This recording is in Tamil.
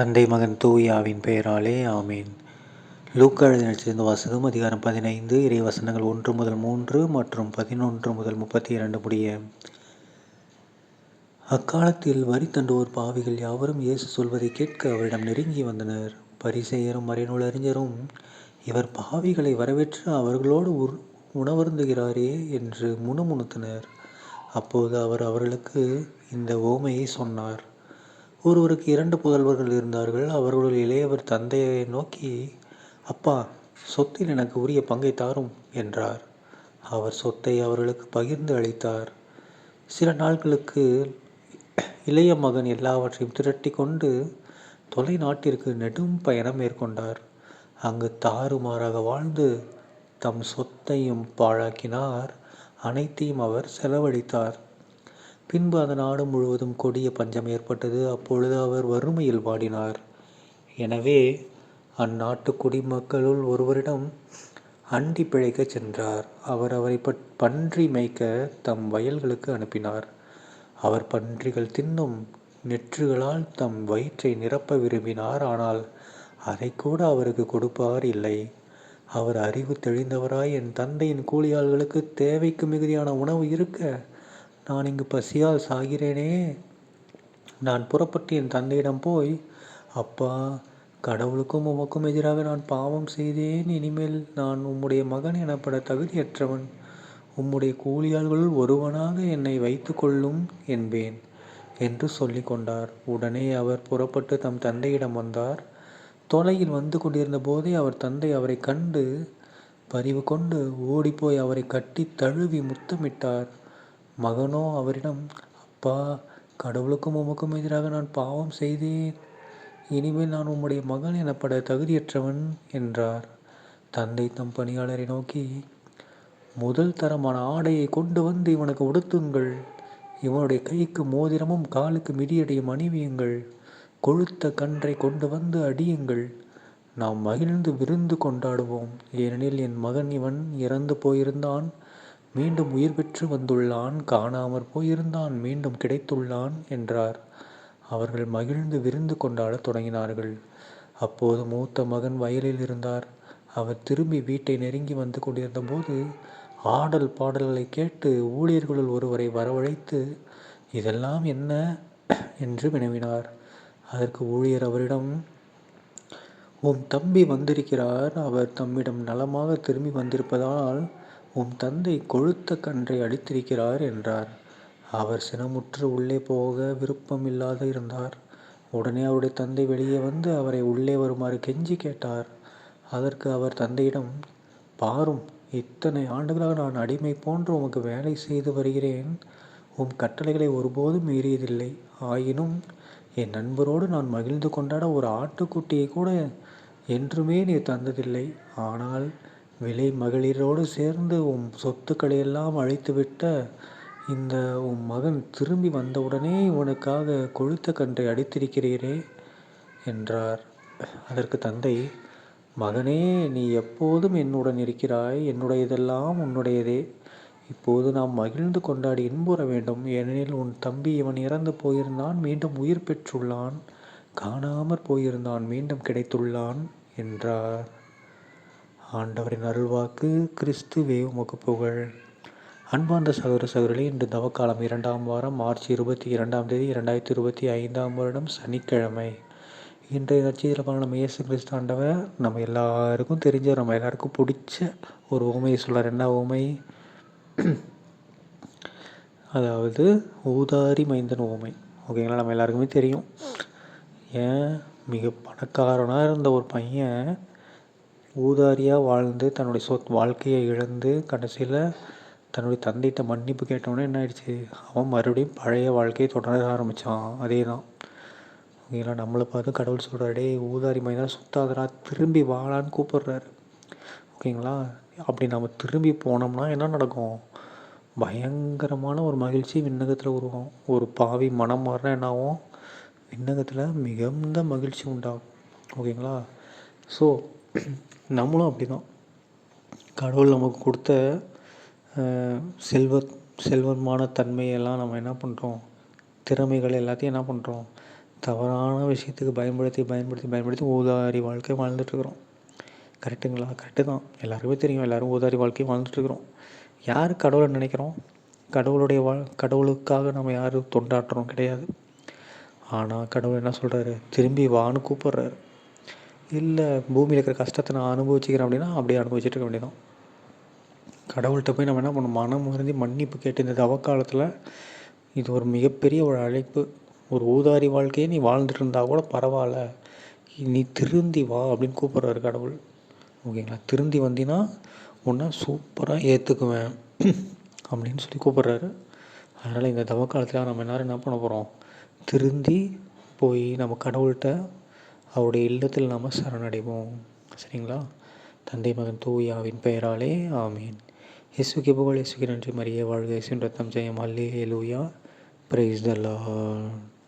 தந்தை மகன் தூயாவின் பெயராலே ஆமேன். லூக்கா எழுதின வாசகம் அதிகாரம் பதினைந்து இறை வசனங்கள் ஒன்று முதல் மூன்று மற்றும் பதினொன்று முதல் முப்பத்தி இரண்டு முடிய. அக்காலத்தில் வரி தண்டுவோர் பாவிகள் யாவரும் இயேசு சொல்வதை கேட்க அவரிடம் நெருங்கி வந்தனர். பரிசெயரும் மறைநூல் அறிஞரும் இவர் பாவிகளை வரவேற்று அவர்களோடு உர் உணவருந்துகிறாரே என்று முணுமுணுத்தனர். அப்போது அவர் அவர்களுக்கு இந்த ஓமையை சொன்னார். ஒருவருக்கு இரண்டு புதல்வர்கள் இருந்தார்கள். அவர்களுள் இளையவர் தந்தையை நோக்கி அப்பா சொத்தில் எனக்கு உரிய பங்கை தாரும் என்றார். அவர் சொத்தை அவர்களுக்கு பகிர்ந்து அளித்தார். சில நாட்களுக்கு இளைய மகன் எல்லாவற்றையும் திரட்டி கொண்டு தொலை நாட்டிற்கு நெடும் பயணம் மேற்கொண்டார். அங்கு தாறுமாறாக வாழ்ந்து தம் சொத்தையும் பாழாக்கினார். அனைத்தையும் அவர் செலவழித்தார். பின்பு அந்த நாடு முழுவதும் கொடிய பஞ்சம் ஏற்பட்டது. அப்பொழுது அவர் வறுமையில் வாடினார். எனவே அந்நாட்டு குடிமக்களுள் ஒருவரிடம் அண்டி பிழைக்கச் சென்றார். அவர் அவரை பன்றி மேய்க்க தம் வயல்களுக்கு அனுப்பினார். அவர் பன்றிகள் தின்னும் நெற்றுகளால் தம் வயிற்றை நிரப்ப விரும்பினார். ஆனால் அதை கூட அவருக்கு கொடுப்பார் இல்லை. அவர் அறிவு தெளிந்தவராய் என் தந்தையின் கூலியாள்களுக்கு தேவைக்கு மிகுதியான உணவு இருக்க நான் இங்கு பசியால் சாகிறேனே. நான் புறப்பட்டு என் தந்தையிடம் போய் அப்பா கடவுளுக்கும் உமக்கும் எதிராக நான் பாவம் செய்தேன். இனிமேல் நான் உம்முடைய மகன் எனப்பட தகுதியற்றவன். உம்முடைய கூலியாள்களுள் ஒருவனாக என்னை வைத்து கொள்ளும் என்பேன் என்று சொல்லி கொண்டார். உடனே அவர் புறப்பட்டு தம் தந்தையிடம் வந்தார். தொலையில் வந்து கொண்டிருந்த போதே அவர் தந்தை அவரை கண்டு பரிவு கொண்டு ஓடிப்போய் அவரை கட்டி தழுவி முத்தமிட்டார். மகனோ அவரிடம் அப்பா கடவுளுக்கும் உமக்கும் எதிராக நான் பாவம் செய்தேன். இனிமேல் நான் உம்முடைய மகன் எனப்பட தகுதியற்றவன் என்றார். தந்தை தம் பணியாளரை நோக்கி முதல் தரமான ஆடையை கொண்டு வந்து இவனுக்கு உடுத்துங்கள். இவனுடைய கைக்கு மோதிரமும் காலுக்கு மிதியடையும் அணிவியுங்கள். கொழுத்த கன்றை கொண்டு வந்து அடியுங்கள். நாம் மகிழ்ந்து விருந்து கொண்டாடுவோம். ஏனெனில் என் மகன் இவன் இறந்து போயிருந்தான். மீண்டும் உயிர் பெற்று வந்துள்ளான் காணாமற் போயிருந்தான் மீண்டும் கிடைத்துள்ளான் என்றார். அவர்கள் மகிழ்ந்து விருந்து கொண்டாடத் தொடங்கினார்கள். அப்போது மூத்த மகன் வயலில் இருந்தார். அவர் திரும்பி வீட்டை நெருங்கி வந்து கொண்டிருந்தபோது ஆடல் பாடல்களை கேட்டு ஊழியர்களுள் ஒருவரை வரவழைத்து இதெல்லாம் என்ன? என்று வினவினார். அதற்கு ஊழியர் அவரிடம் உம் தம்பி வந்திருக்கிறார். அவர் தம்மிடம் நலமாக திரும்பி வந்திருப்பதால் உம் தந்தை கொழுத்த கன்றை அடித்திருக்கிறார் என்றார். அவர் சினமுற்று உள்ளே போக விருப்பம் இல்லாது இருந்தார். உடனே அவருடைய தந்தை வெளியே வந்து அவரை உள்ளே வருமாறு கெஞ்சி கேட்டார். அதற்கு அவர் தந்தையிடம் பாரும் இத்தனை ஆண்டுகளாக நான் அடிமை போன்று உமக்கு வேலை செய்து வருகிறேன். உம் கட்டளைகளை ஒருபோதும் மீறியதில்லை. ஆயினும் என் நண்பரோடு நான் மகிழ்ந்து கொண்டாட ஒரு ஆட்டுக்குட்டியை கூட என்றுமே நீ தந்ததில்லை. ஆனால் விலை மகளிரோடு சேர்ந்து உன் சொத்துக்களை எல்லாம் அழைத்துவிட்ட இந்த உன் மகன் திரும்பி வந்தவுடனே இவனுக்காக கொழுத்த கன்றை அடித்திருக்கிறீரே என்றார். அதற்கு தந்தை மகனே நீ எப்போதும் என்னுடன் இருக்கிறாய். என்னுடையதெல்லாம் உன்னுடையதே. இப்போது நாம் மகிழ்ந்து கொண்டாடி இன்புற வேண்டும். ஏனெனில் உன் தம்பி இவன் இறந்து போயிருந்தான் மீண்டும் உயிர் பெற்றுள்ளான். காணாமற் போயிருந்தான் மீண்டும் கிடைத்துள்ளான் என்றார். ஆண்டவரின் அருள்வாக்கு கிறிஸ்துவே உமக்கு புகழ். அன்பார்ந்த சகோதர சகோதரி இன்று தவக்காலம் இரண்டாம் வாரம் மார்ச் இருபத்தி இரண்டாம் தேதி இரண்டாயிரத்தி இருபத்தி ஐந்தாம் வருடம் சனிக்கிழமை. இன்றைய நட்சத்திர நம்ம இயேசு கிறிஸ்து ஆண்டவர் நம்ம எல்லாருக்கும் தெரிஞ்ச நம்ம எல்லாருக்கும் பிடிச்ச ஒரு உமையை சொல்கிறார் என்ன உமை அதாவது ஊதாரி மைந்தன் ஓமை ஓகேங்களா? நம்ம எல்லாருக்குமே தெரியும். ஏன்? மிக பணக்காரனாக இருந்த ஒரு பையன் ஊதாரியாக வாழ்ந்து தன்னுடைய சொத் வாழ்க்கையை இழந்து கடைசியில் தன்னுடைய தந்தைகிட்ட மன்னிப்பு கேட்டோன்னே என்ன ஆயிடுச்சு? அவன் மறுபடியும் பழைய வாழ்க்கையை தொடர ஆரம்பித்தான் அதே தான் ஓகேங்களா? நம்மளை பார்த்து கடவுள் சொல்கிறாரு ஊதாரி மாதிரி தான் சுத்தாதரா திரும்பி வாழான்னு கூப்பிடுறாரு. ஓகேங்களா? அப்படி நம்ம திரும்பி போனோம்னா என்ன நடக்கும்? பயங்கரமான ஒரு மகிழ்ச்சி விண்ணகத்தில் உருவாகும். ஒரு பாவி மனம் மாறினா என்ன ஆகும் விண்ணகத்தில் மிகுந்த மகிழ்ச்சி உண்டாகும். ஓகேங்களா? ஸோ நம்மளும் அப்படி தான் கடவுள் நமக்கு கொடுத்த செல்வ செல்வமான தன்மையெல்லாம் நம்ம என்ன பண்ணுறோம் திறமைகள் எல்லாத்தையும் என்ன பண்ணுறோம் தவறான விஷயத்துக்கு பயன்படுத்தி பயன்படுத்தி பயன்படுத்தி ஊதாரி வாழ்க்கை வாழ்ந்துட்டுருக்குறோம் கரெக்டுங்களா கரெக்டு தான். எல்லாருக்குமே தெரியும். எல்லோரும் ஊதாரி வாழ்க்கை வாழ்ந்துட்டுருக்குறோம் யார் கடவுளை நினைக்கிறோம்? கடவுளுடைய வா கடவுளுக்காக நம்ம யாரும் தொண்டாற்றுறோம் கிடையாது. ஆனால் கடவுள் என்ன சொல்கிறாரு திரும்பி வான்னு கூப்பிட்றாரு. இல்லை பூமியில் இருக்கிற கஷ்டத்தை நான் அனுபவிச்சுக்கிறேன் அப்படின்னா அப்படியே அனுபவிச்சுட்டு இருக்க வேண்டியதான் கடவுள்கிட்ட போய் நம்ம என்ன பண்ணணும்? மனம் வருந்தி மன்னிப்பு கேட்டு இந்த தவக்காலத்தில் இது ஒரு மிகப்பெரிய ஒரு அழைப்பு. ஒரு ஊதாரி வாழ்க்கையை நீ வாழ்ந்துட்டு இருந்தால் கூட பரவாயில்ல. நீ திருந்தி வா அப்படின்னு கூப்பிட்றாரு கடவுள். ஓகேங்களா? திருந்தி வந்தினா உன்னை சூப்பராக ஏற்றுக்குவேன் அப்படின்னு சொல்லி கூப்பிட்றாரு. அதனால் இந்த தவக்காலத்தில் நம்ம எல்லோரும் என்ன பண்ண போகிறோம் திருந்தி போய் நம்ம கடவுள்கிட்ட அவருடைய இல்லத்தில் நாம் சரணடைவோம். சரிங்களா? தந்தை மகன் தூயாவின் பெயராலே ஆமீன். இயேசுக்கு புகழ் இயேசுக்கு நன்றி மரிய வாழ்க இயேசுவின் ரத்தம் ஜெயம். அல்லே லூயா பிரைஸ் த லார்ட்